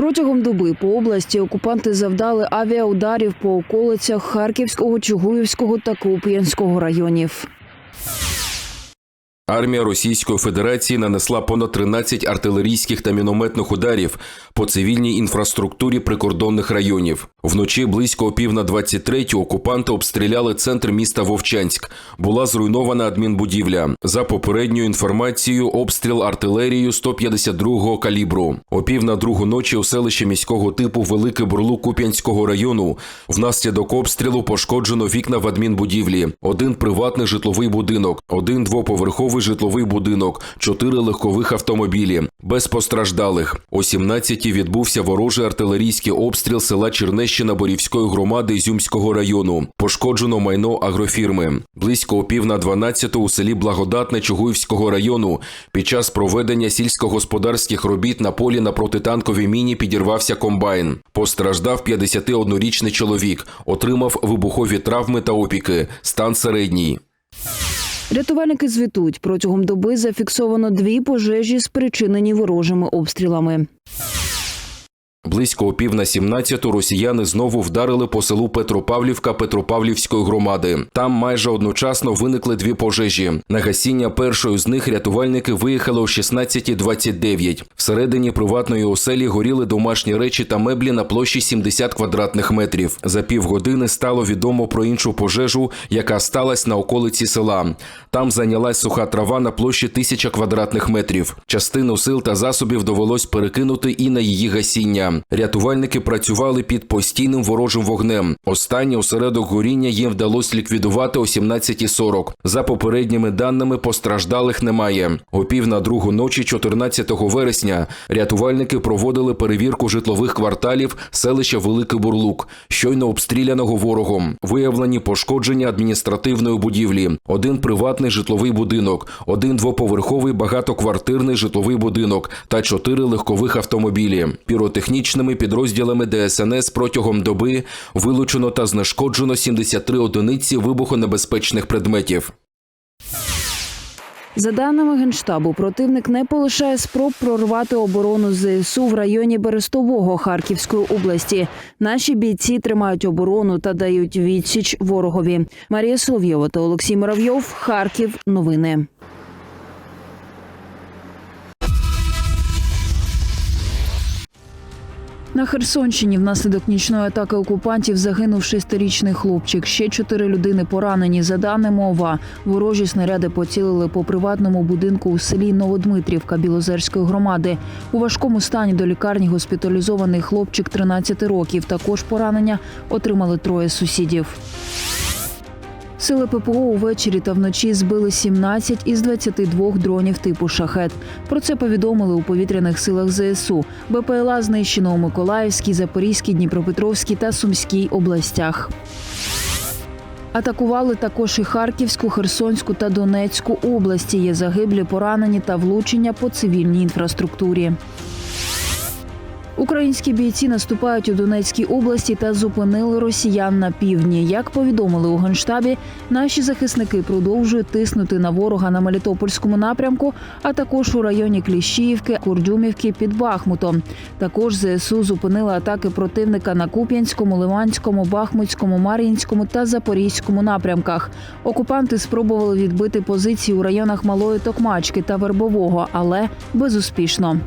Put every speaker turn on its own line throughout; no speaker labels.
Протягом доби по області окупанти завдали авіаударів по околицях Харківського, Чугуївського та Куп'янського районів.
Армія Російської Федерації нанесла понад 13 артилерійських та мінометних ударів по цивільній інфраструктурі прикордонних районів. Вночі близько о пів на 23 окупанти обстріляли центр міста Вовчанськ. Була зруйнована адмінбудівля. За попередньою інформацією, обстріл артилерією 152-го калібру. О пів на другу ночі у селищі міського типу Великий Бурлук Куп'янського району внаслідок обстрілу пошкоджено вікна в адмінбудівлі, один приватний житловий будинок, один двоповерховий житловий будинок, чотири легкових автомобілі. Без постраждалих. О 17-ті відбувся ворожий артилерійський обстріл села Чернещина Борівської громади Ізюмського району. Пошкоджено майно агрофірми. Близько о пів на 12 у селі Благодатне Чугуївського району під час проведення сільськогосподарських робіт на полі на протитанковій міні підірвався комбайн. Постраждав 51-річний чоловік, отримав вибухові травми та опіки. Стан середній.
Рятувальники звітують, протягом доби зафіксовано дві пожежі, спричинені ворожими обстрілами.
Близько о пів на 17 росіяни знову вдарили по селу Петропавлівка Петропавлівської громади. Там майже одночасно виникли дві пожежі. На гасіння першої з них рятувальники виїхали о 16.29. Всередині приватної оселі горіли домашні речі та меблі на площі 70 квадратних метрів. За півгодини стало відомо про іншу пожежу, яка сталася на околиці села. Там зайнялась суха трава на площі 1000 квадратних метрів. Частину сил та засобів довелось перекинути і на її гасіння. Рятувальники працювали під постійним ворожим вогнем. Останнє осередок горіння їм вдалося ліквідувати о 17.40. За попередніми даними постраждалих немає. О пів на другу ночі, 14 вересня, рятувальники проводили перевірку житлових кварталів селища Великий Бурлук, щойно обстріляного ворогом. Виявлені пошкодження адміністративної будівлі, один приватний житловий будинок, один двоповерховий багатоквартирний житловий будинок та чотири легкових автомобілі. Піротехнічними підрозділами ДСНС протягом доби вилучено та знешкоджено 73 одиниці вибухонебезпечних предметів.
За даними генштабу, противник не полишає спроб прорвати оборону ЗСУ в районі Берестового Харківської області. Наші бійці тримають оборону та дають відсіч ворогові. Марія Соловйова та Олексій Муравйов. Харків. Новини. На Херсонщині внаслідок нічної атаки окупантів загинув шестирічний хлопчик. Ще чотири людини поранені. За даними ОВА, ворожі снаряди поцілили по приватному будинку у селі Новодмитрівка Білозерської громади. У важкому стані до лікарні госпіталізований хлопчик 13 років. Також поранення отримали троє сусідів. Сили ППО увечері та вночі збили 17 із 22 дронів типу шахет. Про це повідомили у повітряних силах ЗСУ. БПЛА знищено у Миколаївській, Запорізькій, Дніпропетровській та Сумській областях. Атакували також і Харківську, Херсонську та Донецьку області. Є загиблі, поранені та влучення по цивільній інфраструктурі. Українські бійці наступають у Донецькій області та зупинили росіян на півдні. Як повідомили у генштабі, наші захисники продовжують тиснути на ворога на Мелітопольському напрямку, а також у районі Кліщіївки, Курдюмівки під Бахмутом. Також ЗСУ зупинили атаки противника на Куп'янському, Ливанському, Бахмутському, Мар'їнському та Запорізькому напрямках. Окупанти спробували відбити позиції у районах Малої Токмачки та Вербового, але безуспішно.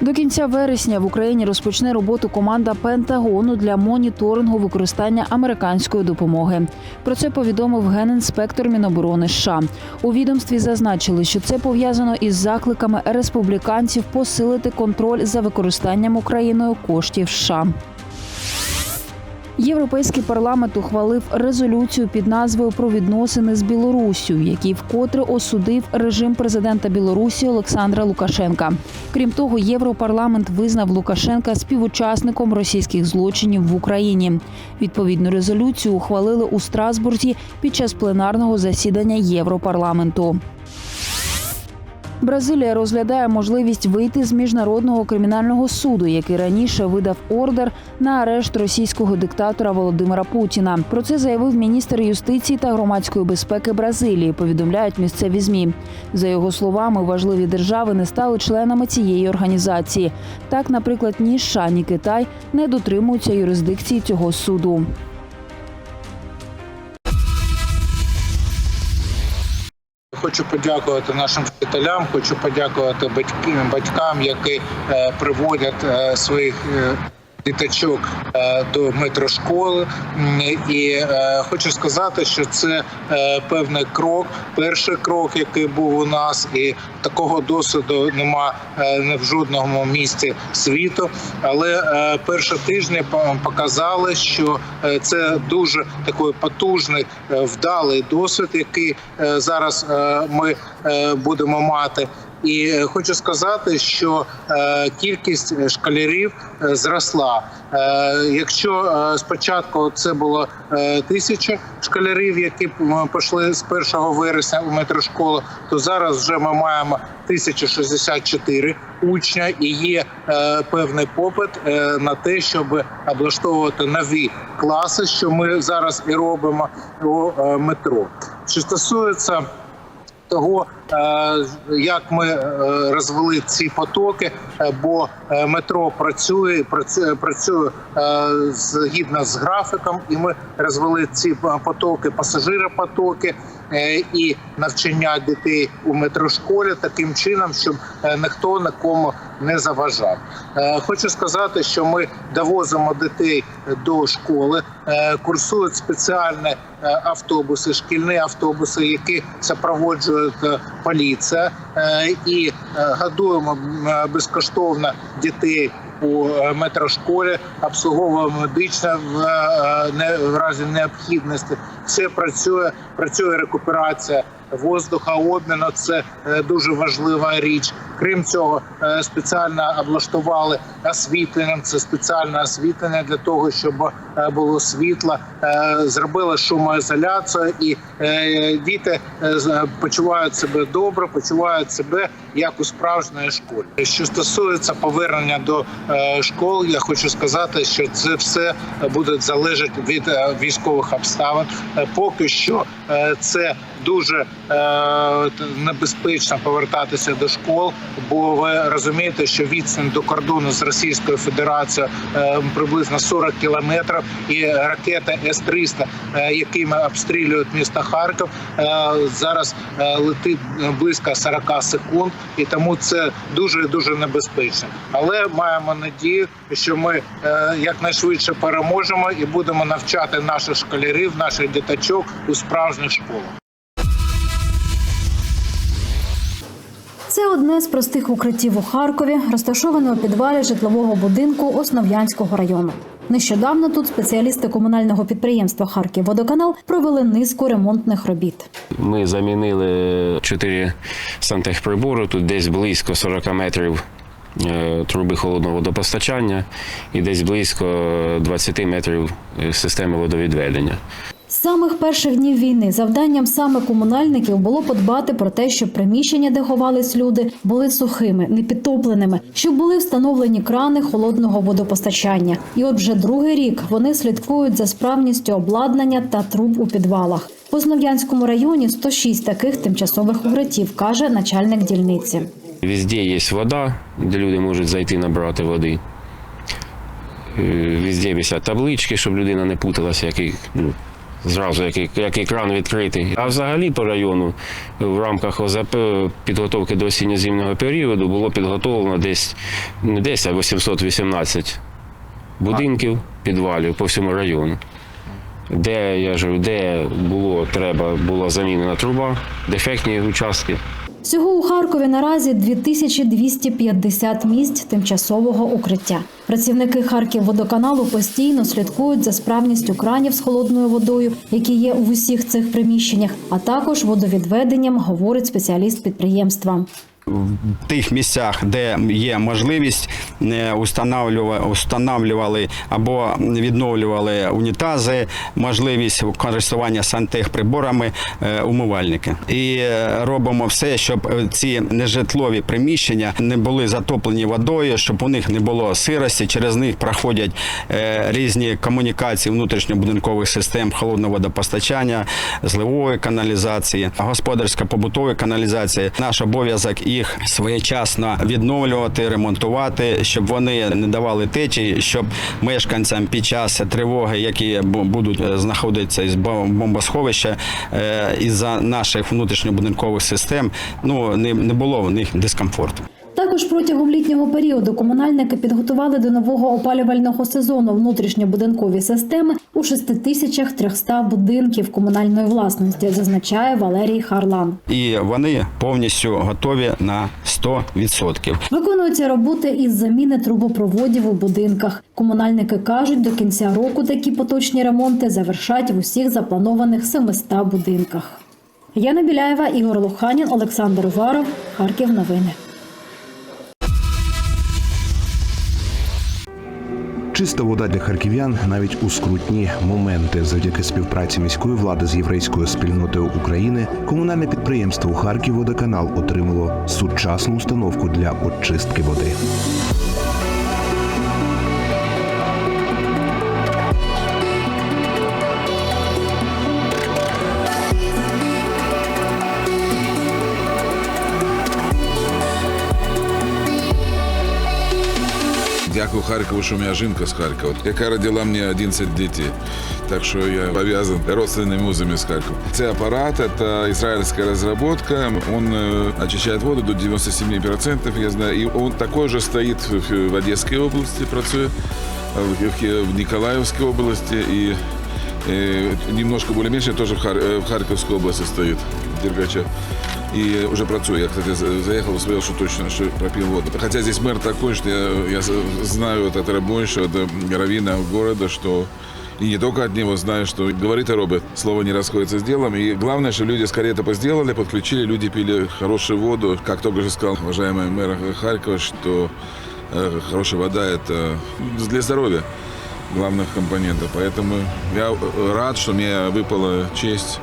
До кінця вересня в Україні розпочне роботу команда Пентагону для моніторингу використання американської допомоги. Про це повідомив генінспектор Міноборони США. У відомстві зазначили, що це пов'язано із закликами республіканців посилити контроль за використанням Україною коштів США. Європейський парламент ухвалив резолюцію під назвою про відносини з Білоруссю, в якій вкотре осудив режим президента Білорусі Олександра Лукашенка. Крім того, Європарламент визнав Лукашенка співучасником російських злочинів в Україні. Відповідну резолюцію ухвалили у Страсбурзі під час пленарного засідання Європарламенту. Бразилія розглядає можливість вийти з міжнародного кримінального суду, який раніше видав ордер на арешт російського диктатора Володимира Путіна. Про це заявив міністр юстиції та громадської безпеки Бразилії. Повідомляють місцеві змі. За його словами, важливі держави не стали членами цієї організації. Так, наприклад, ні США, ні Китай не дотримуються юрисдикції цього суду.
Хочу подякувати нашим вчителям, хочу подякувати батькам, батькам які е, приводять е, своїх е, діточок е, до метрошколи. І е, хочу сказати, що це е, певний крок, перший крок, який був у нас, і такого досвіду нема не в жодному місті світу. Але перші тижні показали, що це дуже такий потужний, вдалий досвід, який зараз ми будемо мати. І е, хочу сказати, що е, кількість школярів е, зросла. Е, якщо спочатку це було тисяча школярів, які пішли з 1 вересня у метрошколу, то зараз вже ми маємо 1064 учня, і є певний попит на те, щоб облаштовувати нові класи, що ми зараз і робимо у метро. Що стосується того, як ми е, розвели ці потоки, е, бо е, метро працює, працює, е, згідно з графіком, і ми розвели ці потоки, пасажиропотоки е, і навчання дітей у метрошколі таким чином, щоб е, ніхто нікому не заважав. Е, Хочу сказати, що ми довозимо дітей до школи, е, курсують спеціальні е, автобуси, шкільні автобуси, які супроводжують е, поліція, е, і е, годуємо е, безкоштовно дітей у метрошколі, обслуговуємо медично в, не- в разі необхідності. Все працює, працює рекуперація воздуха, обміну. Це дуже важлива річ. Крім цього, е, спеціально облаштували освітленням. Це спеціальне освітлення для того, щоб е, було світло. Е, Зробили шумоізоляцію, і діти почувають себе добре, почувають себе як у справжньої школі. Що стосується повернення до школ, я хочу сказати, що це все буде залежати від військових обставин. Поки що це дуже небезпечно повертатися до школ, бо ви розумієте, що відстань до кордону з Російською Федерацією е, приблизно 40 кілометрів, і ракета С-300, е, якими обстрілюють місто Харків, е, зараз летить близько 40 секунд, і тому це дуже дуже небезпечно. Але маємо надію, що ми якнайшвидше переможемо і будемо навчати наших школярів, наших діточок у справжніх школах.
Це одне з простих укриттів у Харкові, розташоване у підвалі житлового будинку Основ'янського району. Нещодавно тут спеціалісти комунального підприємства Харківводоканал провели низку ремонтних робіт.
Ми замінили чотири сантехприбори, тут десь близько 40 метрів е, труби холодного водопостачання і десь близько 20 метрів е, системи водовідведення.
Самих перших днів війни завданням саме комунальників було подбати про те, щоб приміщення, де ховались люди, були сухими, непідтопленими, щоб були встановлені крани холодного водопостачання. І от вже другий рік вони слідкують за справністю обладнання та труб у підвалах. В Основ'янському районі 106 таких тимчасових укриттів, каже начальник дільниці.
Везде є вода, де люди можуть зайти набрати води. Е, Везде висять таблички, щоб людина не путалася, який, ну, зразу як, як екран відкритий. А взагалі по району в рамках ОЗП підготовки до осінньо-зимного періоду було підготовлено десь не десь, а 818 будинків, підвалів по всьому району. Де я ж, де було треба, була замінена труба, дефектні участки.
Всього у Харкові наразі 2250 місць тимчасового укриття. Працівники Харківводоканалу постійно слідкують за справністю кранів з холодною водою, які є у усіх цих приміщеннях, а також водовідведенням, говорить спеціаліст підприємства.
В тих місцях, де є можливість, е, устанавлювали, устанавлювали або відновлювали унітази, можливість користування сантехприборами, е, умивальники. І е, робимо все, щоб е, ці нежитлові приміщення не були затоплені водою, щоб у них не було сирості. Через них проходять е, різні комунікації внутрішньобудинкових систем холодного водопостачання, зливової каналізації, господарсько-побутової каналізації. Наш обов'язок їх своєчасно відновлювати, ремонтувати, щоб вони не давали течії, щоб мешканцям під час тривоги, які будуть е, знаходитися із бомбосховища, е, із-за наших внутрішньобудинкових систем, ну не було в них дискомфорту.
Також протягом літнього періоду комунальники підготували до нового опалювального сезону внутрішньобудинкові системи у 6300 будинків комунальної власності, зазначає Валерій Харлан.
І вони повністю готові на 100%.
Виконуються роботи із заміни трубопроводів у будинках. Комунальники кажуть, до кінця року такі поточні ремонти завершать в усіх запланованих 700 будинках. Яна Біляєва, Ігор Луханін, Олександр Уваров, Харків. Новини.
Чиста вода для харків'ян навіть у скрутні моменти. Завдяки співпраці міської влади з єврейською спільнотою України комунальне підприємство Харків водоканал отримало сучасну установку для очистки води.
Дякую Харкову, що у мене жінка з Харкова, яка родила мені 11 дітей. Так що я пов'язаний родственними узами з Харкова. Це апарат, це ізраїльська розробка. Він е, очищає воду до 97%, я знаю. І він також же стоїть в в Одеській області, працює, в- в в Николаевской области и э, немножко более меньше тоже в, Хар- э, в Харьковской области стоит Дергача. И уже працюю. Я, кстати, за- заехал сказал, что точно, что пропил воду. Хотя здесь мэр такой, что я, я знаю от рабочего, от раввина города, что и не только от него знаю, что говорит и робит. Слово не расходится с делом. И главное, что люди скорее это сделали, подключили, люди пили хорошую воду. Как только же сказал уважаемый мэр Харькова, что э, хорошая вода – это для здоровья главных компонентов. Поэтому я э, рад, что мне выпала честь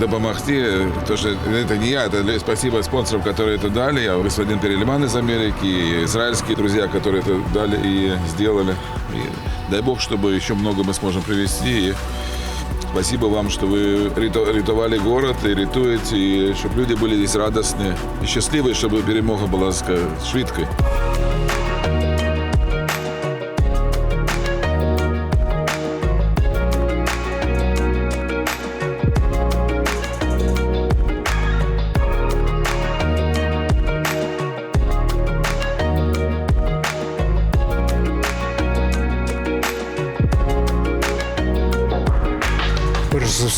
допомогти. То, что это не я, это спасибо спонсорам, которые это дали. Я господин Перельман из Америки, и израильские друзья, которые это дали и сделали. И дай Бог, чтобы еще много мы сможем привести. И спасибо вам, что вы риту- ритовали город и ритуете, и чтобы люди были здесь радостные и счастливые, чтобы перемога была ска- швидкой.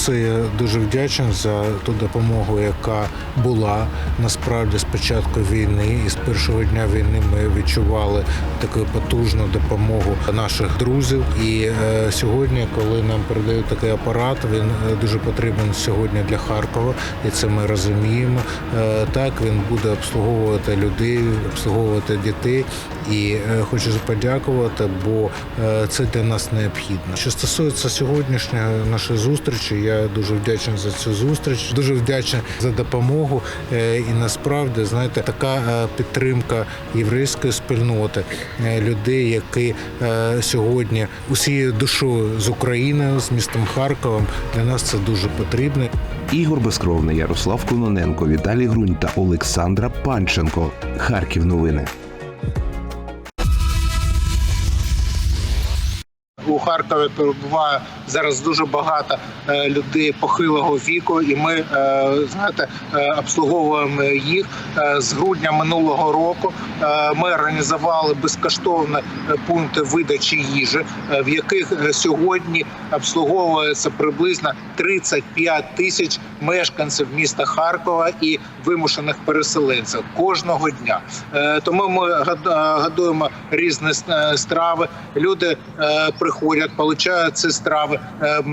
Все, я дуже вдячний за ту допомогу, яка була насправді з початку війни. І з першого дня війни ми відчували таку потужну допомогу наших друзів. І е, сьогодні, коли нам передають такий апарат, він е, дуже потрібен сьогодні для Харкова, і це ми розуміємо. Е, так він буде обслуговувати людей, обслуговувати дітей. І е, хочу подякувати, бо е, це для нас необхідно. Що стосується сьогоднішньої нашої зустрічі, я дуже вдячний за цю зустріч, дуже вдячний за допомогу. Е, І насправді, знаєте, така е, підтримка єврейської спільноти, е, людей, які сьогодні усією душою з Україною, з містом Харковом, для нас це дуже потрібно.
Ігор Безкровний, Ярослав Кононенко, Віталій Грунь та Олександра Панченко. Харків новини.
У Харкові перебуває зараз дуже багато е, людей похилого віку, і ми е, знаєте е, обслуговуємо їх з грудня минулого року. Ми організували безкоштовні пункти видачі їжі, в яких сьогодні обслуговується приблизно 35 тисяч мешканців міста Харкова і вимушених переселенців кожного дня. Е, Тому ми е, годуємо різні е, страви. Люди приходять. получають ці страви,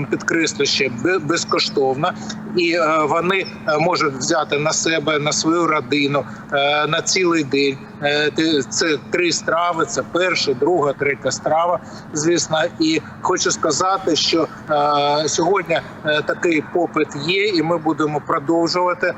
підкреслю ще безкоштовно, і вони можуть взяти на себе, на свою родину на цілий день. Е, Це три страви: це перша, друга, третя страва. Звісно, і хочу сказати, що е, сьогодні е, такий попит є, і ми будемо продовжувати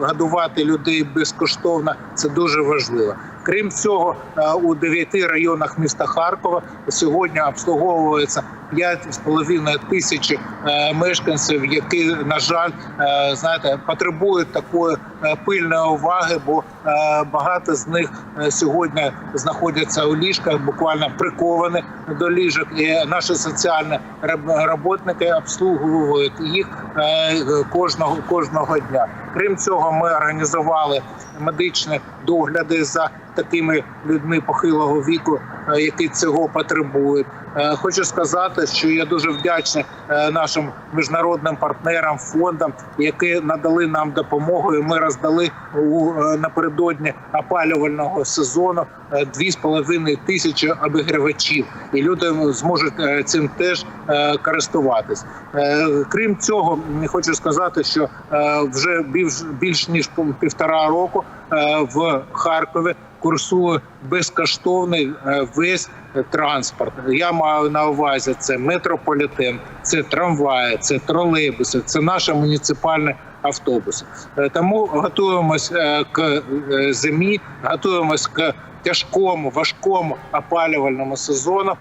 годувати людей безкоштовно. Це дуже важливо. Крім цього, е, у дев'яти районах міста Харкова сьогодні обслуговується 5,5 тисячі е, мешканців, які на жаль, е, знаєте, потребують такої пильної уваги, бо багато з них сьогодні знаходяться у ліжках, буквально приковані до ліжок. І наші соціальні роботники обслуговують їх кожного кожного дня. Крім цього, ми організували медичні догляди за такими людьми похилого віку, е, які цього потребують. Е, Хочу сказати, що я дуже вдячний е, нашим міжнародним партнерам, фондам, які надали нам допомогу. І Ми роздали у е, напередодні опалювального сезону е, 2,5 тисячі обігрівачів, і люди зможуть цим теж користуватись. Крім цього, хочу сказати, що вже більш більш ніж півтора року в Харкові курсує безкоштовний е, весь транспорт. Я маю на увазі це метрополітен, це трамваї, це тролейбуси, це наші муніципальні автобуси. Е, Тому готуємось е, к зимі, готуємось к тяжкому, важкому опалювальному сезону.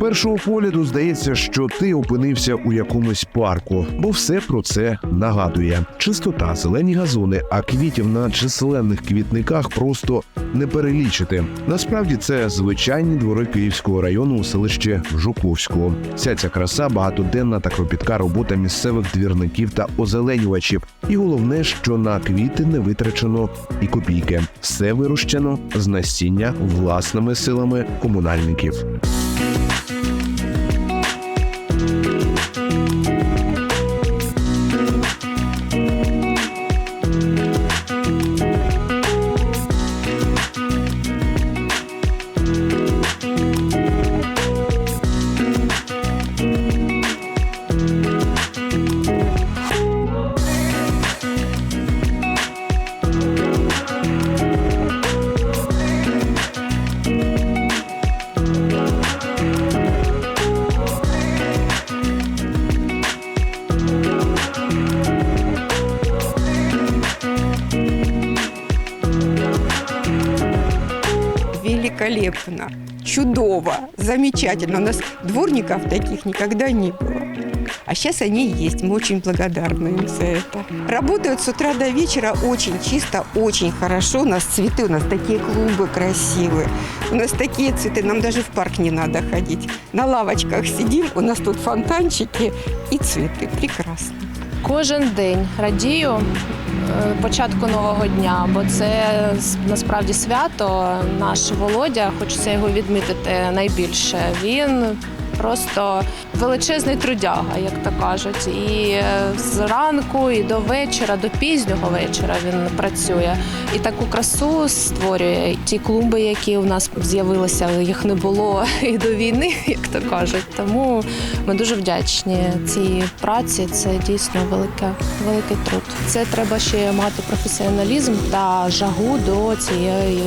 Першого погляду здається, що ти опинився у якомусь парку, бо все про це нагадує: чистота, зелені газони, а квітів на численних квітниках просто не перелічити. Насправді це звичайні двори Київського району у селищі Жуковського. Вся ця краса багатоденна та кропітка робота місцевих двірників та озеленювачів. І головне, що на квіти не витрачено і копійки. Все вирощено з насіння власними силами комунальників.
Великолепно, чудово, замечательно. У нас дворников таких никогда не было. А сейчас они есть. Мы очень благодарны им за это. Работают с утра до вечера очень чисто, очень хорошо. У нас цветы, у нас такие клумбы красивые. У нас такие цветы, нам даже в парк не надо ходить. На лавочках сидим, у нас тут фонтанчики и цветы. Прекрасно.
Кожен день радію початку нового дня, бо це насправді свято. Наш Володя, хочеться його відмітити найбільше. Він просто величезний трудяга, як то кажуть. І е, зранку, і до вечора, до пізнього вечора він працює. І таку красу створює. Ті клумби, які у нас з'явилися, їх не було і до війни, як то кажуть. Тому ми дуже вдячні цій праці. Це дійсно велика, великий труд. Це треба ще мати професіоналізм та жагу до цієї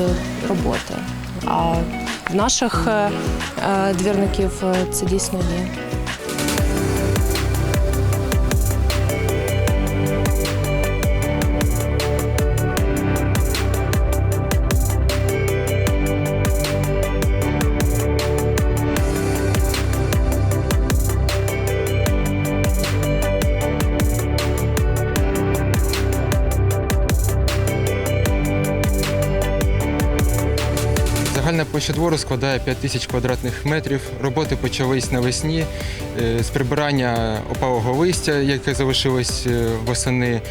роботи. А наших е, е, двірників е, це дійсно є.
Площа двору складає 5 тисяч квадратних метрів. Роботи почались навесні е, з прибирання опалого листя, яке залишилось е, восени,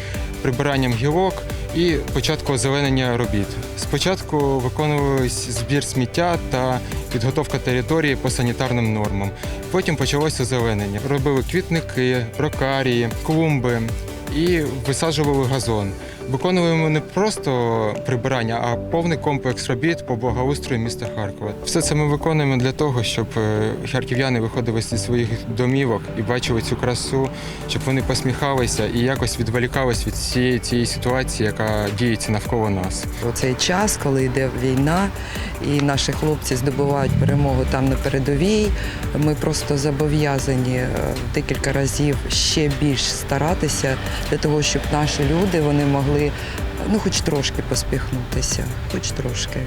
прибиранням гілок і початку озеленення робіт. Спочатку виконувались збір сміття та підготовка території по санітарним нормам. Потім почалося озеленення. Робили квітники, рокарії, клумби і висаджували газон. Виконуємо не просто прибирання, а повний комплекс робіт по благоустрою міста Харкова. Все це ми виконуємо для того, щоб е, харків'яни виходили зі своїх домівок і бачили цю красу, щоб вони посміхалися і якось відволікались від цієї цієї ситуації, яка діється навколо нас.
У цей час, коли йде війна, і наші хлопці здобувають перемогу там на передовій, ми просто зобов'язані е, декілька разів ще більш старатися для того, щоб наші люди вони могли ну хоч трошки поспіхнутися, хоч трошки.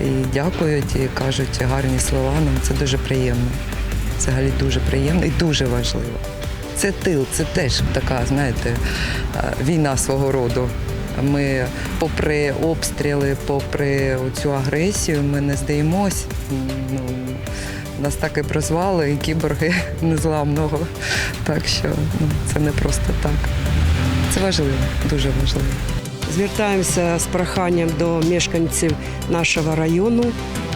І дякують, і кажуть гарні слова. Нам це дуже приємно. Взагалі дуже приємно і дуже важливо. Це тил, це теж така, знаєте, е, війна свого роду. Ми, попри обстріли, попри цю агресію, ми не здаємось. Ну, нас так і прозвали, кіборги незламного. Так що ну, це не просто так. Це важливо, дуже важливо.
Звертаємося з проханням до мешканців нашого району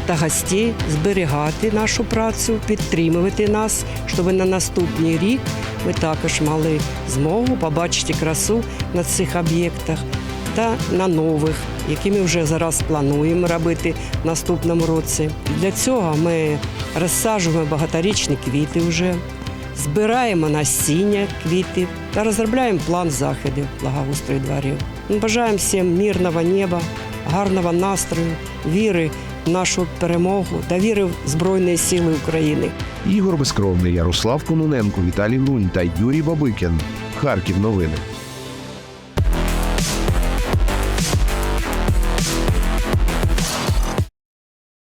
та гостей зберігати нашу працю, підтримувати нас, щоб на наступний рік ми також мали змогу побачити красу на цих об'єктах та на нових, які ми вже зараз плануємо робити в наступному році. Для цього ми розсаджуємо багаторічні квіти вже. Збираємо насіння квітів та розробляємо план заходів благоустрою дворів. Ми бажаємо всім мирного неба, гарного настрою, віри в нашу перемогу та віри в Збройні Сили України.
Ігор Безкровний, Ярослав Кононенко, Віталій Лунь та Юрій Бабикін. Харків новини.